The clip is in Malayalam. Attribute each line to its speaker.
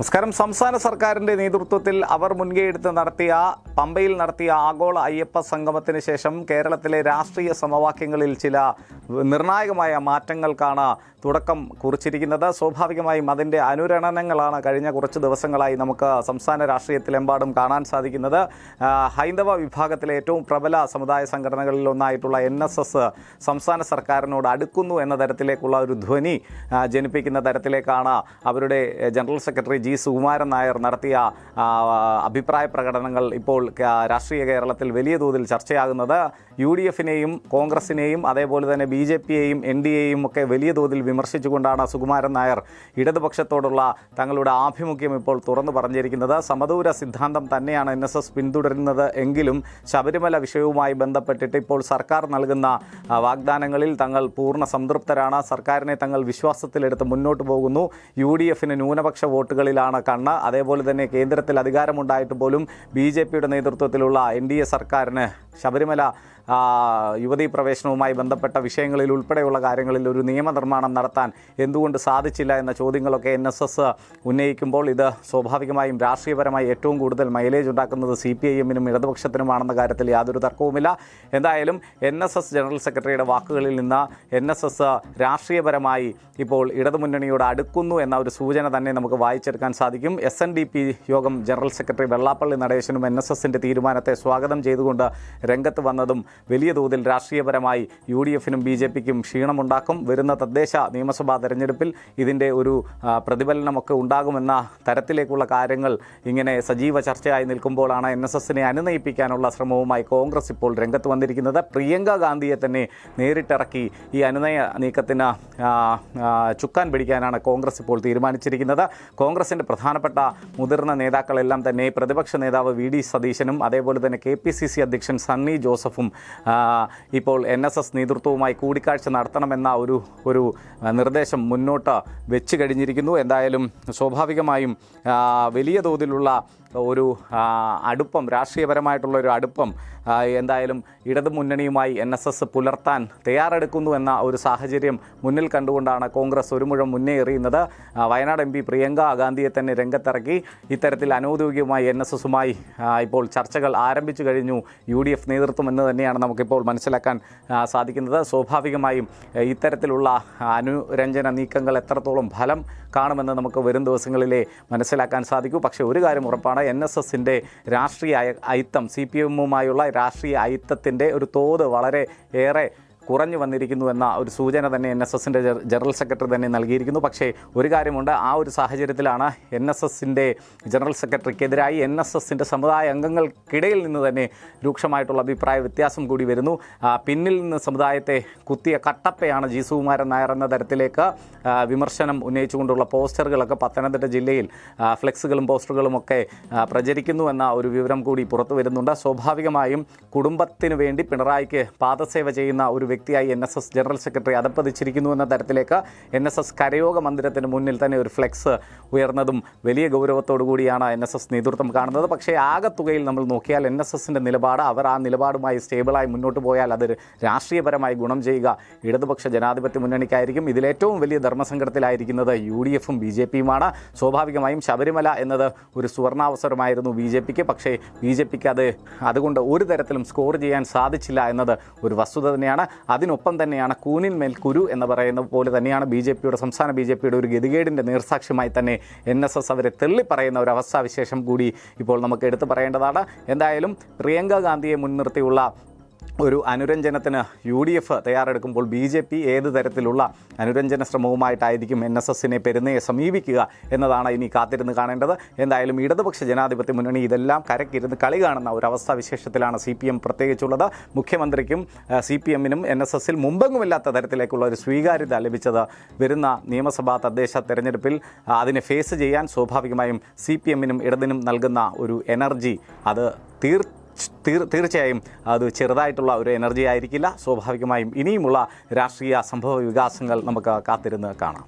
Speaker 1: നമസ്കാരം. സംസ്ഥാന സർക്കാരിന്റെ നേതൃത്വത്തിൽ അവർ മുൻകൈയെടുത്ത് നടത്തിയ പമ്പയിൽ നടത്തിയ ആഗോള അയ്യപ്പ സംഗമത്തിന് ശേഷം കേരളത്തിലെ രാഷ്ട്രീയ സമവാക്യങ്ങളിൽ ചില നിർണായകമായ മാറ്റങ്ങൾക്കാണ് തുടക്കം കുറിച്ചിരിക്കുന്നത്. സ്വാഭാവികമായും അതിന്റെ അനുരണനങ്ങളാണ് കഴിഞ്ഞ കുറച്ച് ദിവസങ്ങളായി നമുക്ക് സംസ്ഥാന രാഷ്ട്രീയത്തിലെമ്പാടും കാണാൻ സാധിക്കുന്നത്. ഹൈന്ദവ വിഭാഗത്തിലെ ഏറ്റവും പ്രബല സമുദായ സംഘടനകളിൽ ഒന്നായിട്ടുള്ള എൻ എസ് എസ് സംസ്ഥാന സർക്കാരിനോട് അടുക്കുന്നു എന്ന തരത്തിലേക്കുള്ള ഒരു ധ്വനി ജനിപ്പിക്കുന്ന തരത്തിലേക്കാണ് അവരുടെ general secretary G Sukumaran Nair നടത്തിയ അഭിപ്രായ പ്രകടനങ്ങൾ ഇപ്പോൾ രാഷ്ട്രീയ കേരളത്തിൽ വലിയ തോതിൽ ചർച്ചയാകുന്നത്. യു ഡി എഫിനെയും കോൺഗ്രസിനെയും അതേപോലെ തന്നെ ബി ജെ പിയെയും എൻ ഡി എയും ഒക്കെ വലിയ തോതിൽ വിമർശിച്ചുകൊണ്ടാണ് സുകുമാരൻ നായർ ഇടതുപക്ഷത്തോടുള്ള തങ്ങളുടെ ആഭിമുഖ്യം ഇപ്പോൾ തുറന്നു പറഞ്ഞിരിക്കുന്നത്. സമദൂര സിദ്ധാന്തം തന്നെയാണ് എൻ എസ് എസ് പിന്തുടരുന്നത് എങ്കിലും ശബരിമല വിഷയവുമായി ബന്ധപ്പെട്ടിട്ട് ഇപ്പോൾ സർക്കാർ നൽകുന്ന വാഗ്ദാനങ്ങളിൽ തങ്ങൾ പൂർണ സംതൃപ്തരാണ്. സർക്കാരിനെ തങ്ങൾ വിശ്വാസത്തിലെടുത്ത് മുന്നോട്ട് പോകുന്നു. യു ഡി എഫിന് ന്യൂനപക്ഷ വോട്ടുകളിലാണ് കണ്ണ്. അതേപോലെ തന്നെ കേന്ദ്രത്തിൽ അധികാരമുണ്ടായിട്ട് പോലും ബി ജെ പിയുടെ നേതൃത്വത്തിലുള്ള എൻ ഡി എ സർക്കാരിന് ശബരിമല യുവതീ പ്രവേശനവുമായി ബന്ധപ്പെട്ട വിഷയങ്ങളിൽ ഉൾപ്പെടെയുള്ള കാര്യങ്ങളിൽ ഒരു നിയമനിർമ്മാണം നടത്താൻ എന്തുകൊണ്ട് സാധിച്ചില്ല എന്ന ചോദ്യങ്ങളൊക്കെ എൻ എസ് എസ് ഉന്നയിക്കുമ്പോൾ ഇത് സ്വാഭാവികമായും രാഷ്ട്രീയപരമായി ഏറ്റവും കൂടുതൽ മൈലേജ് ഉണ്ടാക്കുന്നത് സി പി ഐ എമ്മിനും ഇടതുപക്ഷത്തിനുമാണെന്ന കാര്യത്തിൽ യാതൊരു തർക്കവുമില്ല. എന്തായാലും എൻ എസ് എസ് ജനറൽ സെക്രട്ടറിയുടെ വാക്കുകളിൽ നിന്ന് എൻ എസ് എസ് രാഷ്ട്രീയപരമായി ഇപ്പോൾ ഇടതുമുന്നണിയോട് അടുക്കുന്നു എന്ന ഒരു സൂചന തന്നെ നമുക്ക് വായിച്ചെടുക്കാൻ സാധിക്കും. എസ് എൻ ഡി പി യോഗം ജനറൽ സെക്രട്ടറി വെള്ളാപ്പള്ളി നടേശനും എൻ എസ് എസിന്റെ തീരുമാനത്തെ സ്വാഗതം ചെയ്തുകൊണ്ട് രംഗത്ത് വന്നതും വലിയ തോതിൽ രാഷ്ട്രീയപരമായി യു ഡി എഫിനും ബി ജെ പിക്കും ക്ഷീണമുണ്ടാക്കും. വരുന്ന തദ്ദേശ നിയമസഭാ തെരഞ്ഞെടുപ്പിൽ ഇതിന്റെ ഒരു പ്രതിഫലനമൊക്കെ ഉണ്ടാകുമെന്ന തരത്തിലേക്കുള്ള കാര്യങ്ങൾ ഇങ്ങനെ സജീവ ചർച്ചയായി നിൽക്കുമ്പോഴാണ് എൻ എസ് എസിനെ അനുനയിപ്പിക്കാനുള്ള ശ്രമവുമായി കോൺഗ്രസ് ഇപ്പോൾ രംഗത്ത് വന്നിരിക്കുന്നത്. പ്രിയങ്ക ഗാന്ധിയെ തന്നെ നേരിട്ടിറക്കി ഈ അനുനയ നീക്കത്തിന് ചുക്കാൻ പിടിക്കാനാണ് കോൺഗ്രസ് ഇപ്പോൾ തീരുമാനിച്ചിരിക്കുന്നത്. കോൺഗ്രസിന്റെ പ്രധാനപ്പെട്ട മുതിർന്ന നേതാക്കളെല്ലാം തന്നെ പ്രതിപക്ഷ നേതാവ് വി ഡി സതീശനും അതേപോലെ തന്നെ കെ പി സി സി അധ്യക്ഷൻ സണ്ണി ജോസഫും ഇപ്പോൾ എൻ എസ് എസ് നേതൃത്വവുമായി കൂടിക്കാഴ്ച നടത്തണമെന്ന ഒരു ഒരു നിർദ്ദേശം മുന്നോട്ട് വെച്ച് കഴിഞ്ഞിരിക്കുന്നു. എന്തായാലും സ്വാഭാവികമായും വലിയ തോതിലുള്ള ഒരു അടുപ്പം രാഷ്ട്രീയപരമായിട്ടുള്ള ഒരു അടുപ്പം എന്തായാലും ഇടതു മുന്നണിയുമായി എൻ എസ് എസ് പുലർത്താൻ തയ്യാറെടുക്കുന്നു എന്ന ഒരു സാഹചര്യം മുന്നിൽ കണ്ടുകൊണ്ടാണ് കോൺഗ്രസ് ഒരു മുഴം മുന്നേ എറിയുന്നത്. വയനാട് എം പി പ്രിയങ്ക ഗാന്ധിയെ തന്നെ രംഗത്തിറക്കി. ഇത്തരത്തിൽ അനൗദ്യോഗികമായി എൻ എസ് എസുമായി ഇപ്പോൾ ചർച്ചകൾ ആരംഭിച്ചു കഴിഞ്ഞു. യു ഡി എഫ് നേതൃത്വം എന്ന് തന്നെയാണ് നമുക്കിപ്പോൾ മനസ്സിലാക്കാൻ സാധിക്കുന്നത്. സ്വാഭാവികമായും ഇത്തരത്തിലുള്ള അനുരഞ്ജന നീക്കങ്ങൾ എത്രത്തോളം ഫലം കാണുമെന്ന് നമുക്ക് വരും ദിവസങ്ങളിലെ മനസ്സിലാക്കാൻ സാധിക്കൂ. പക്ഷേ ഒരു കാര്യം ഉറപ്പാണ് എൻ എസ് എസിന്റെ രാഷ്ട്രീയ അയ- അയിത്തം സി പി എമ്മുമായുള്ള രാഷ്ട്രീയ അയിത്തത്തിന്റെ ഒരു തോത് വളരെ ഏറെ കുറഞ്ഞു വന്നിരിക്കുന്നു എന്ന ഒരു സൂചന തന്നെ എൻ എസ് എസിന്റെ ജനറൽ സെക്രട്ടറി തന്നെ നൽകിയിരിക്കുന്നു. പക്ഷേ ഒരു കാര്യമുണ്ട് ആ ഒരു സാഹചര്യത്തിലാണ് എൻ എസ് എസിന്റെ ജനറൽ സെക്രട്ടറിക്കെതിരായി എൻ എസ് എസിന്റെ സമുദായ അംഗങ്ങൾക്കിടയിൽ നിന്ന് തന്നെ രൂക്ഷമായിട്ടുള്ള അഭിപ്രായ വ്യത്യാസം കൂടി വരുന്നു. പിന്നിൽ നിന്ന് സമുദായത്തെ കുത്തിയ കട്ടപ്പയാണ് ജി സുകുമാരൻ നായർ എന്ന തരത്തിലേക്ക് വിമർശനം ഉന്നയിച്ചുകൊണ്ടുള്ള പോസ്റ്ററുകളൊക്കെ പത്തനംതിട്ട ജില്ലയിൽ ഫ്ലെക്സുകളും പോസ്റ്ററുകളും ഒക്കെ പ്രചരിക്കുന്നു എന്ന ഒരു വിവരം കൂടി പുറത്തു വരുന്നുണ്ട്. സ്വാഭാവികമായും കുടുംബത്തിന് വേണ്ടി പിണറായിക്ക് പാദസേവ ചെയ്യുന്ന ഒരു വ്യക്തിയായി N S S general secretary അതപ്പതിച്ചിരിക്കുന്നു എന്ന തരത്തിലേക്ക് എൻ എസ് എസ് കരയോഗ മന്ദിരത്തിന് മുന്നിൽ തന്നെ ഒരു ഫ്ലെക്സ് ഉയർന്നതും വലിയ ഗൗരവത്തോടു കൂടിയാണ് എൻ എസ് എസ് നേതൃത്വം കാണുന്നത്. പക്ഷേ ആകത്തുകയിൽ നമ്മൾ നോക്കിയാൽ എൻ എസ് എസിന്റെ നിലപാട് അവർ ആ നിലപാടുമായി സ്റ്റേബിളായി മുന്നോട്ട് പോയാൽ അത് രാഷ്ട്രീയപരമായി ഗുണം ചെയ്യുക ഇടതുപക്ഷ ജനാധിപത്യ മുന്നണിക്കായിരിക്കും. ഇതിലേറ്റവും വലിയ ധർമ്മസങ്കടത്തിലായിരിക്കുന്നത് യു ഡി എഫും ബി ജെ പിയുമാണ്. സ്വാഭാവികമായും ശബരിമല എന്നത് ഒരു സുവർണാവസരമായിരുന്നു ബി ജെ പിക്ക്. പക്ഷേ ബി ജെ പിക്ക് അത് അതുകൊണ്ട് ഒരു തരത്തിലും സ്കോർ ചെയ്യാൻ സാധിച്ചില്ല എന്നത് ഒരു വസ്തുത തന്നെയാണ്. അതിനൊപ്പം തന്നെയാണ് കൂനിന്മേൽ കുരു എന്ന് പറയുന്ന പോലെ തന്നെയാണ് ബി ജെ പിയുടെ സംസ്ഥാന ബി ജെ പിയുടെ ഒരു ഗതികേടിന്റെ നീർസാക്ഷ്യമായി തന്നെ എൻ എസ് എസ് അവരെ തെള്ളിപ്പറയുന്ന ഒരു അവസ്ഥാവിശേഷം കൂടി ഇപ്പോൾ നമുക്ക് എടുത്തു പറയേണ്ടതാണ്. എന്തായാലും പ്രിയങ്ക ഗാന്ധിയെ മുൻനിർത്തിയുള്ള ഒരു അനുരഞ്ജനത്തിന് യു ഡി എഫ് തയ്യാറെടുക്കുമ്പോൾ ബി ജെ പി ഏത് തരത്തിലുള്ള അനുരഞ്ജന ശ്രമവുമായിട്ടായിരിക്കും എൻ എസ് എസിനെ പെരുന്നയെ സമീപിക്കുക എന്നതാണ് ഇനി കാത്തിരുന്ന് കാണേണ്ടത്. എന്തായാലും ഇടതുപക്ഷ ജനാധിപത്യ മുന്നണി ഇതെല്ലാം കരക്കിരുന്ന് കളി കാണുന്ന ഒരു അവസ്ഥാവിശേഷത്തിലാണ് സി പി എം പ്രത്യേകിച്ചുള്ളത്. മുഖ്യമന്ത്രിക്കും സി പി എമ്മിനും എൻ എസ് എസിൽ മുമ്പെങ്ങുമില്ലാത്ത തരത്തിലേക്കുള്ള ഒരു സ്വീകാര്യത ലഭിച്ചത് വരുന്ന നിയമസഭാ തദ്ദേശ തെരഞ്ഞെടുപ്പിൽ അതിനെ ഫേസ് ചെയ്യാൻ സ്വാഭാവികമായും സി പി എമ്മിനും ഇടതിനും നൽകുന്ന ഒരു എനർജി അത് തീർ തീർ തീർച്ചയായും അത് ചെറുതായിട്ടുള്ള ഒരു എനർജി ആയിരിക്കില്ല. സ്വാഭാവികമായും ഇനിയുമുള്ള രാഷ്ട്രീയ സംഭവ വികാസങ്ങൾ നമുക്ക് കാത്തിരുന്ന് കാണാം.